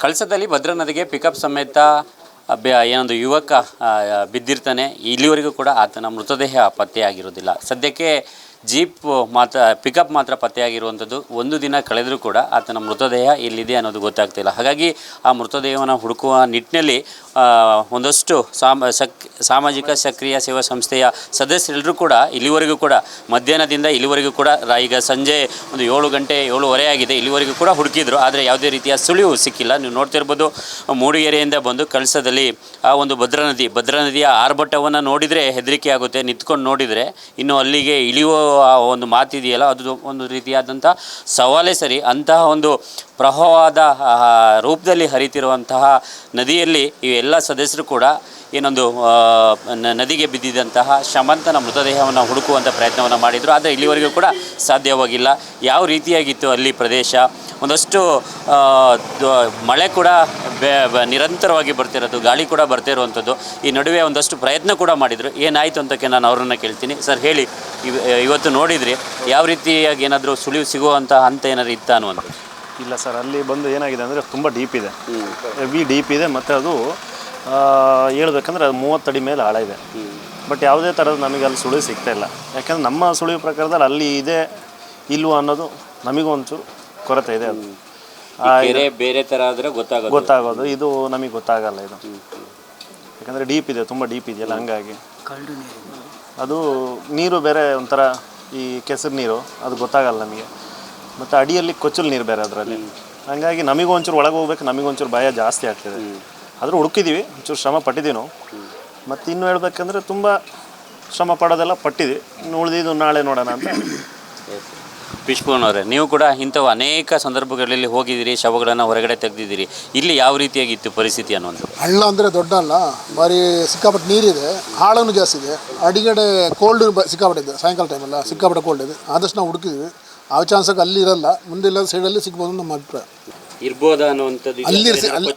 ಕಳಸದಲ್ಲಿ ಭದ್ರಾ ನದಿಗೆ ಪಿಕಪ್ ಸಮೇತ ಏನೊಂದು ಯುವಕ ಬಿದ್ದಿರ್ತಾನೆ. ಇಲ್ಲಿವರೆಗೂ ಕೂಡ ಆತನ ಮೃತದೇಹ ಪತ್ತೆಯಾಗಿರುವುದಿಲ್ಲ. ಸದ್ಯಕ್ಕೆ ಜೀಪ್ ಮಾತ್ರ, ಪಿಕಪ್ ಮಾತ್ರ ಪತ್ತೆಯಾಗಿರುವಂಥದ್ದು. ಒಂದು ದಿನ ಕಳೆದರೂ ಕೂಡ ಆತನ ಮೃತದೇಹ ಎಲ್ಲಿದೆ ಅನ್ನೋದು ಗೊತ್ತಾಗ್ತಿಲ್ಲ ಹಾಗಾಗಿ ಆ ಮೃತದೇಹವನ್ನು ಹುಡುಕುವ ನಿಟ್ಟಿನಲ್ಲಿ ಒಂದಷ್ಟು ಸಾಮ, ಸಕ್, ಸಾಮಾಜಿಕ ಸಕ್ರಿಯ ಸೇವಾ ಸಂಸ್ಥೆಯ ಸದಸ್ಯರೆಲ್ಲರೂ ಕೂಡ ಇಲ್ಲಿವರೆಗೂ ಕೂಡ, ಮಧ್ಯಾಹ್ನದಿಂದ ಇಲ್ಲಿವರೆಗೂ ಕೂಡ ಈಗ ಸಂಜೆ ಒಂದು ಏಳು ಗಂಟೆ, ಏಳುವರೆ ಆಗಿದೆ, ಇಲ್ಲಿವರೆಗೂ ಕೂಡ ಹುಡುಕಿದ್ರು. ಆದರೆ ಯಾವುದೇ ರೀತಿಯ ಸುಳಿವು ಸಿಕ್ಕಿಲ್ಲ. ನೀವು ನೋಡ್ತಿರ್ಬೋದು ಮೂಡಿಗೆರೆಯಿಂದ ಬಂದು ಕಳಸದಲ್ಲಿ ಆ ಒಂದು ಭದ್ರಾ ನದಿ, ಭದ್ರಾ ನದಿಯ ಆರ್ಭಟವನ್ನು ನೋಡಿದರೆ ಹೆದರಿಕೆ ಆಗುತ್ತೆ. ನಿಂತ್ಕೊಂಡು ನೋಡಿದರೆ, ಇನ್ನು ಅಲ್ಲಿಗೆ ಇಳಿಯುವ ಆ ಒಂದು ಮಾತಿದೆಯಲ್ಲ, ಅದು ಒಂದು ರೀತಿಯಾದಂಥ ಸವಾಲೇ ಸರಿ. ಅಂತಹ ಒಂದು ಪ್ರವಾಹದ ರೂಪದಲ್ಲಿ ಹರಿತಿರುವಂತಹ ನದಿಯಲ್ಲಿ ಈ ಎಲ್ಲ ಸದಸ್ಯರು ಕೂಡ ಏನೊಂದು ನದಿಗೆ ಬಿದ್ದಿದ್ದಂತಹ ಶಮಂತನ ಮೃತದೇಹವನ್ನು ಹುಡುಕುವಂಥ ಪ್ರಯತ್ನವನ್ನು ಮಾಡಿದರು. ಆದರೆ ಇಲ್ಲಿವರೆಗೂ ಕೂಡ ಸಾಧ್ಯವಾಗಿಲ್ಲ. ಯಾವ ರೀತಿಯಾಗಿತ್ತು ಅಲ್ಲಿ ಪ್ರದೇಶ? ಒಂದಷ್ಟು ಮಳೆ ಕೂಡ ನಿರಂತರವಾಗಿ ಬರ್ತಿರೋದು ಗಾಳಿ ಕೂಡ ಬರ್ತಿರುವಂಥದ್ದು. ಈ ನಡುವೆ ಒಂದಷ್ಟು ಪ್ರಯತ್ನ ಕೂಡ ಮಾಡಿದರು. ಏನಾಯಿತು ಅಂತಕ್ಕೆ ನಾನು ಅವರನ್ನು ಕೇಳ್ತೀನಿ. ಸರ್ ಹೇಳಿ. ಇವ ಇವತ್ತು ನೋಡಿದ್ರಿ. ಯಾವ ರೀತಿಯಾಗಿ ಏನಾದರೂ ಸುಳಿವು ಸಿಗುವಂಥ ಹಂತ ಏನಾದ್ರು ಇತ್ತ ಅನ್ನುವಂಥದ್ದು? ಇಲ್ಲ ಸರ್ ಅಲ್ಲಿ ಬಂದು ಏನಾಗಿದೆ ಅಂದರೆ ತುಂಬ ಡೀಪ್ ಇದೆ. ಹೆವಿ ಡೀಪ್ ಇದೆ. ಮತ್ತು ಅದು ಹೇಳ್ಬೇಕಂದ್ರೆ ಅದು ಮೂವತ್ತಡಿ ಮೇಲೆ ಆಳ ಇದೆ. ಬಟ್ ಯಾವುದೇ ಥರದ ನಮಗೆ ಅಲ್ಲಿ ಸುಳಿವು ಸಿಗ್ತಾ ಇಲ್ಲ. ಯಾಕಂದ್ರೆ ನಮ್ಮ ಸುಳಿವು ಪ್ರಕಾರದಲ್ಲಿ ಅಲ್ಲಿ ಇದೆ ಇಲ್ವೋ ಅನ್ನೋದು ನಮಗೂ ಒಂಚೂರು ಕೊರತೆ ಇದೆ ಅದು. ಈ ಕೆರೆ ಬೇರೆ ಥರ ಆದರೆ ಗೊತ್ತಾಗೋದು. ಗೊತ್ತಾಗೋದು. ಇದು ನಮಗೆ ಗೊತ್ತಾಗಲ್ಲ ಇದು. ಯಾಕಂದರೆ ಡೀಪ್ ಇದೆ ತುಂಬ ಡೀಪ್ ಇದೆಯಲ್ಲ ಹಂಗಾಗಿ. ಅದು ನೀರು ಬೇರೆ ಒಂಥರ ಈ ಕೆಸರು ನೀರು ಅದು ಗೊತ್ತಾಗಲ್ಲ ನಮಗೆ. ಮತ್ತು ಅಡಿಯಲ್ಲಿ ಕೊಚ್ಚಲು ನೀರು ಬೇರೆ ಅದರಲ್ಲಿ. ಹಂಗಾಗಿ ನಮಗೂ ಒಂಚೂರು ಒಳಗೆ ಹೋಗ್ಬೇಕು ನಮಗೊಂಚೂರು ಭಯ ಜಾಸ್ತಿ ಆಗ್ತಿದೆ. ಆದರೂ ಹುಡುಕಿದ್ದೀವಿ ಒಂಚೂರು ಶ್ರಮ ಪಟ್ಟಿದ್ದೀವಿ ನಾವು. ಮತ್ತು ಇನ್ನು ಹೇಳ್ಬೇಕಂದ್ರೆ ತುಂಬ ಶ್ರಮ ಪಡೋದೆಲ್ಲ ಪಟ್ಟಿದ್ವಿ ಇನ್ನು ಉಳಿದಿದ್ದು ನಾಳೆ ನೋಡೋಣ ಅಂತ. ವಿಶ್ವನ್ ಅವರೇ ನೀವು ಕೂಡ ಇಂಥವು ಅನೇಕ ಸಂದರ್ಭಗಳಲ್ಲಿ ಹೋಗಿದ್ದೀರಿ ಶವಗಳನ್ನು ಹೊರಗಡೆ ತೆಗೆದಿದ್ದೀರಿ. ಇಲ್ಲಿ ಯಾವ ರೀತಿಯಾಗಿತ್ತು ಪರಿಸ್ಥಿತಿ ಅನ್ನೋದು? ಹಳ್ಳ ಅಂದರೆ ದೊಡ್ಡ ಅಲ್ಲ ಭಾರಿ ಸಿಕ್ಕಾಪಟ್ಟೆ ನೀರಿದೆ ಹಾಳನ್ನು ಜಾಸ್ತಿ ಇದೆ. ಅಡಿಗಡೆ ಕೋಲ್ಡ್ ಸಿಕ್ಕಾಪಟ್ಟೆ ಇದೆ ಸಾಯಂಕಾಲ ಟೈಮಲ್ಲ ಸಿಕ್ಕಾಪಟ್ಟೆ ಕೋಲ್ಡ್ ಇದೆ. ಆದಷ್ಟು ನಾವು ಹುಡುಕಿದ್ವಿ ಆ ಚಾನ್ಸಕ್ಕೆ ಅಲ್ಲಿ ಇರಲ್ಲ ಮುಂದೆ ಇಲ್ಲ ಸೈಡಲ್ಲಿ ಸಿಗ್ಬೋದು ನಮ್ಮ ಅಭಿಪ್ರಾಯ. ಇರ್ಬೋದಾ ಅನ್ನುವಂಥದ್ದು ಅಲ್ಲಿ ಅಲ್ಲಿ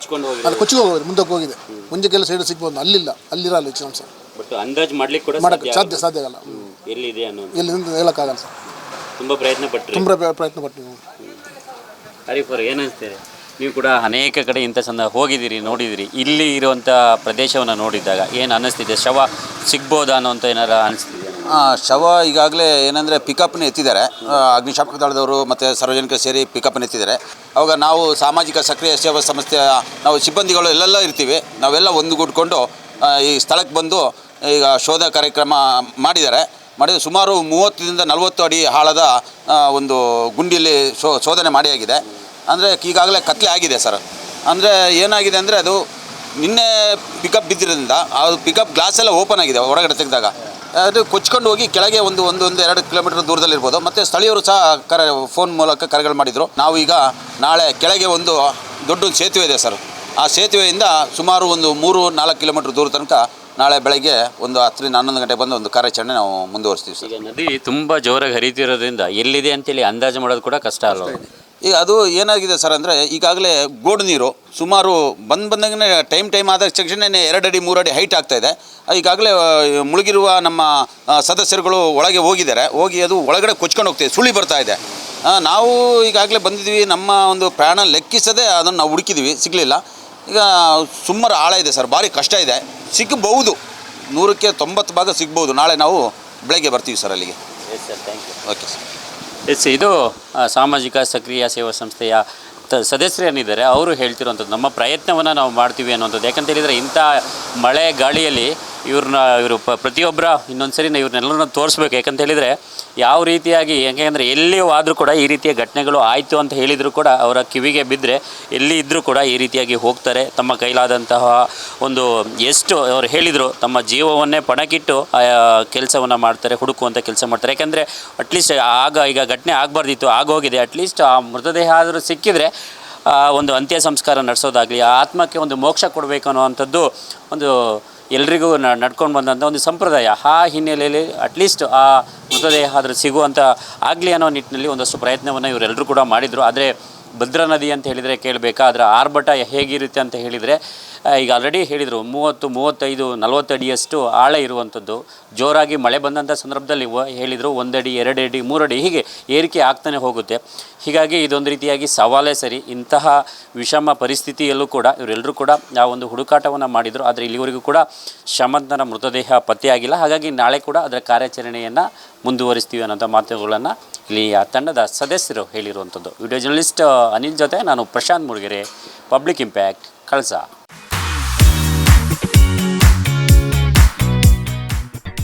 ಕೊಚ್ಚಿಗೆ ಹೋಗೋದು ಮುಂದಕ್ಕೆ ಹೋಗಿದೆ. ಮುಂಚೆಗೆಲ್ಲ ಸೈಡ್ ಸಿಗ್ಬೋದು. ಅಲ್ಲಿಲ್ಲ ಅಲ್ಲಿರಲ್ಲ ಹೆಚ್ಚಿನ ಚಾನ್ಸ್ ಬಟ್ ಅಂದಾಜು ಮಾಡ್ಲಿಕ್ಕೆ ಕೂಡ ಮಾಡೋಕ್ಕೆ ಸಾಧ್ಯ ಸಾಧ್ಯ ಆಗಲ್ಲ. ಎಲ್ಲಿದೆ ಅನ್ನೋದು. ಎಲ್ಲಿ ಹೇಳಕ್ಕಾಗಲ್ಲ ಸರ್ ತುಂಬ ಪ್ರಯತ್ನ ಪಟ್ಟರು ತುಂಬ ಪ್ರಯತ್ನ ಪಟ್ಟು ನೀವು ಹರೀಫ್ ಅವ್ರೆ ನೀವು ಕೂಡ ಅನೇಕ ಕಡೆ ಇಂಥ ಸಂದ ಹೋಗಿದ್ದೀರಿ ನೋಡಿದಿರಿ ಇಲ್ಲಿ ಇರುವಂಥ ಪ್ರದೇಶವನ್ನು ನೋಡಿದಾಗ ಏನು ಅನ್ನಿಸ್ತಿದೆ? ಶವ ಸಿಗ್ಬೋದಾ ಅನ್ನೋಂಥ ಏನಾರ ಅನಿಸ್ತಿದೆ ಆ, ಶವ ಈಗಾಗಲೇ ಏನಂದರೆ ಪಿಕಪ್ನ ಎತ್ತಿದ್ದಾರೆ. ಅಗ್ನಿಶಾಮಕ ದಳದವರು ಮತ್ತು ಸಾರ್ವಜನಿಕರು ಸೇರಿ ಪಿಕಪ್ ನೆತ್ತಿದ್ದಾರೆ ಅವಾಗ ನಾವು ಸಾಮಾಜಿಕ ಸಕ್ರಿಯ ಸೇವಾ ಸಂಸ್ಥೆಯ, ನಾವು ಸಿಬ್ಬಂದಿಗಳು ಎಲ್ಲೆಲ್ಲ ಇರ್ತೀವಿ. ನಾವೆಲ್ಲ ಒಂದುಗೂಡ್ಕೊಂಡು ಈ ಸ್ಥಳಕ್ಕೆ ಬಂದು ಈಗ ಶೋಧ ಕಾರ್ಯಕ್ರಮ ಮಾಡಿದ್ದಾರೆ. ಮಾಡಿದ ಸುಮಾರು ಮೂವತ್ತರಿಂದ ನಲವತ್ತು ಅಡಿ ಆಳದ ಒಂದು ಗುಂಡಿಯಲ್ಲಿ ಶೋ, ಶೋಧನೆ ಮಾಡಿಯಾಗಿದೆ ಅಂದರೆ ಈಗಾಗಲೇ ಕತ್ಲೆ ಆಗಿದೆ ಸರ್. ಅಂದರೆ ಏನಾಗಿದೆ ಅಂದರೆ ಅದು ನಿನ್ನೆ ಪಿಕಪ್ ಬಿದ್ದಿರೋದ್ರಿಂದ ಅದು ಪಿಕಪ್ ಗ್ಲಾಸ್ ಎಲ್ಲ ಓಪನ್ ಆಗಿದೆ ಹೊರಗಡೆ ತೆಗೆದಾಗ. ಅದು ಕೊಚ್ಕೊಂಡು ಹೋಗಿ ಕೆಳಗೆ ಒಂದು ಒಂದು ಒಂದು ಎರಡು ಕಿಲೋಮೀಟರ್ ದೂರದಲ್ಲಿರ್ಬೋದು ಮತ್ತು ಸ್ಥಳೀಯರು ಸಹ ಕರೆ ಫೋನ್ ಮೂಲಕ ಕರೆಗಳು ಮಾಡಿದರು. ನಾವು ಈಗ ನಾಳೆ ಕೆಳಗೆ ಒಂದು ದೊಡ್ಡ ಸೇತುವೆ ಇದೆ ಸರ್. ಆ ಸೇತುವೆಯಿಂದ ಸುಮಾರು ಒಂದು ಮೂರು ನಾಲ್ಕು ಕಿಲೋಮೀಟರ್ ದೂರ ತನಕ ನಾಳೆ ಬೆಳಗ್ಗೆ ಒಂದು ಹತ್ತರಿಂದ ಹನ್ನೊಂದು ಗಂಟೆ ಬಂದು ಒಂದು ಕಾರ್ಯಾಚರಣೆ ನಾವು ಮುಂದುವರಿಸ್ತೀವಿ ಸರ್. ನದಿ ತುಂಬ ಜೋರಾಗಿ ಹರಿತಿರೋದ್ರಿಂದ ಎಲ್ಲಿದೆ ಅಂತೇಳಿ ಅಂದಾಜು ಮಾಡೋದು ಕೂಡ ಕಷ್ಟ ಅಲ್ವ? ಈಗ ಅದು ಏನಾಗಿದೆ ಸರ್ ಅಂದರೆ ಈಗಾಗಲೇ ಗೋಡು ನೀರು ಸುಮಾರು ಬಂದು ಬಂದಂಗೆ ಟೈಮ್ ಟೈಮ್ ಆದ ತಕ್ಷಣ ಎರಡು ಅಡಿ ಮೂರು ಅಡಿ ಹೈಟ್ ಆಗ್ತಾ ಇದೆ. ಈಗಾಗಲೇ ಮುಳುಗಿರುವ ನಮ್ಮ ಸದಸ್ಯರುಗಳು ಒಳಗೆ ಹೋಗಿದ್ದಾರೆ. ಹೋಗಿ ಅದು ಒಳಗಡೆ ಕೊಚ್ಕೊಂಡು ಹೋಗ್ತಿದೆ ಸುಳಿ ಬರ್ತಾ ಇದೆ. ನಾವು ಈಗಾಗಲೇ ಬಂದಿದ್ವಿ ನಮ್ಮ ಒಂದು ಪ್ರಾಣ ಲೆಕ್ಕಿಸದೆ ಅದನ್ನು ನಾವು ಹುಡುಕಿದ್ವಿ ಸಿಗಲಿಲ್ಲ. ಈಗ ಸುಮಾರು ಆಳ ಇದೆ ಸರ್ ಭಾರಿ ಕಷ್ಟ ಇದೆ. ಸಿಗಬಹುದು ನೂರಕ್ಕೆ ತೊಂಬತ್ತು ಭಾಗ ಸಿಗ್ಬೋದು. ನಾಳೆ ನಾವು ಬೆಳಗ್ಗೆ ಬರ್ತೀವಿ ಸರ್ ಅಲ್ಲಿಗೆ. Yes sir thank you okay sir yes, ಇದು ಸಾಮಾಜಿಕ ಸಕ್ರಿಯ ಸೇವಾ ಸಂಸ್ಥೆಯ ತ, ಸದಸ್ಯರು ಏನಿದ್ದಾರೆ ಅವರು ಹೇಳ್ತಿರುವಂಥದ್ದು, ನಮ್ಮ ಪ್ರಯತ್ನವನ್ನು ನಾವು ಮಾಡ್ತೀವಿ ಅನ್ನುವಂಥದ್ದು. ಯಾಕಂತ ಹೇಳಿದರೆ ಇಂಥ ಮಳೆ ಗಾಳಿಯಲ್ಲಿ ಇವ್ರನ್ನ, ಇವರು ಪ ಪ್ರತಿಯೊಬ್ಬರ ಇನ್ನೊಂದು ಸರಿ ಇವ್ರನ್ನೆಲ್ಲರನ್ನ ತೋರಿಸ್ಬೇಕು. ಯಾಕಂತ ಹೇಳಿದರೆ ಯಾವ ರೀತಿಯಾಗಿ ಹೇಗೆ ಅಂದರೆ ಎಲ್ಲಿಯೂ ಆದರೂ ಕೂಡ ಈ ರೀತಿಯ ಘಟನೆಗಳು ಆಯಿತು ಅಂತ ಹೇಳಿದರೂ ಕೂಡ ಅವರ ಕಿವಿಗೆ ಬಿದ್ದರೆ ಎಲ್ಲಿ ಇದ್ದರೂ ಕೂಡ ಈ ರೀತಿಯಾಗಿ ಹೋಗ್ತಾರೆ. ತಮ್ಮ ಕೈಲಾದಂತಹ ಒಂದು ಎಷ್ಟು ಅವರು ಹೇಳಿದರು ತಮ್ಮ ಜೀವವನ್ನೇ ಪಣಕ್ಕಿಟ್ಟು ಕೆಲಸವನ್ನು ಮಾಡ್ತಾರೆ ಹುಡುಕುವಂಥ ಕೆಲಸ ಮಾಡ್ತಾರೆ. ಯಾಕೆಂದರೆ ಅಟ್ಲೀಸ್ಟ್ ಆಗ ಈಗ ಘಟನೆ ಆಗಬಾರ್ದಿತ್ತು, ಆಗೋಗಿದೆ. ಅಟ್ಲೀಸ್ಟ್ ಆ ಮೃತದೇಹ ಆದರೂ ಸಿಕ್ಕಿದರೆ ಒಂದು ಅಂತ್ಯ ಸಂಸ್ಕಾರ ನಡೆಸೋದಾಗಲಿ ಆ ಆತ್ಮಕ್ಕೆ ಒಂದು ಮೋಕ್ಷ ಕೊಡಬೇಕು ಅನ್ನೋವಂಥದ್ದು ಒಂದು ಎಲ್ರಿಗೂ ನಡ್ಕೊಂಡು ಬಂದಂಥ ಒಂದು ಸಂಪ್ರದಾಯ. ಆ ಹಿನ್ನೆಲೆಯಲ್ಲಿ ಅಟ್ಲೀಸ್ಟ್ ಆ ಮೃತದೇಹ ಅದ್ರ ಸಿಗುವಂಥ ಆಗಲಿ ಅನ್ನೋ ನಿಟ್ಟಿನಲ್ಲಿ ಒಂದಷ್ಟು ಪ್ರಯತ್ನವನ್ನು ಇವರೆಲ್ಲರೂ ಕೂಡ ಮಾಡಿದರು. ಆದರೆ ಭದ್ರಾ ನದಿ ಅಂತ ಹೇಳಿದರೆ ಕೇಳಬೇಕಾ? ಅದರ ಆರ್ಭಟ ಹೇಗಿರುತ್ತೆ ಅಂತ ಹೇಳಿದರೆ ಈಗ ಆಲ್ರೆಡಿ ಹೇಳಿದರು, ಮೂವತ್ತು, ಮೂವತ್ತೈದು ನಲವತ್ತು ಅಡಿಯಷ್ಟು ಆಳ ಇರುವಂಥದ್ದು. ಜೋರಾಗಿ ಮಳೆ ಬಂದಂಥ ಸಂದರ್ಭದಲ್ಲಿ ಹೇಳಿದರು, ಒಂದಡಿ ಎರಡು ಅಡಿ ಮೂರು ಅಡಿ ಹೀಗೆ ಏರಿಕೆ ಆಗ್ತಾನೆ ಹೋಗುತ್ತೆ. ಹೀಗಾಗಿ ಇದೊಂದು ರೀತಿಯಾಗಿ ಸವಾಲೇ ಸರಿ. ಇಂತಹ ವಿಷಮ ಪರಿಸ್ಥಿತಿಯಲ್ಲೂ ಕೂಡ ಇವರೆಲ್ಲರೂ ಕೂಡ ಆ ಒಂದು ಹುಡುಕಾಟವನ್ನು ಮಾಡಿದರು. ಆದರೆ ಇಲ್ಲಿವರೆಗೂ ಕೂಡ ಶಮಂತನ ಮೃತದೇಹ ಪತ್ತೆಯಾಗಿಲ್ಲ. ಹಾಗಾಗಿ ನಾಳೆ ಕೂಡ ಅದರ ಕಾರ್ಯಾಚರಣೆಯನ್ನು ಮುಂದುವರಿಸ್ತೀವಿ ಅನ್ನೋಂಥ ಮಾತುಗಳನ್ನು ಇಲ್ಲಿ ಆ ತಂಡದ ಸದಸ್ಯರು ಹೇಳಿರುವಂಥದ್ದು. ವಿಡಿಯೋ ಜರ್ನಲಿಸ್ಟ್ ಅನಿಲ್ ಜೊತೆ ನಾನು Prashanth Mulugere public impact Kalasa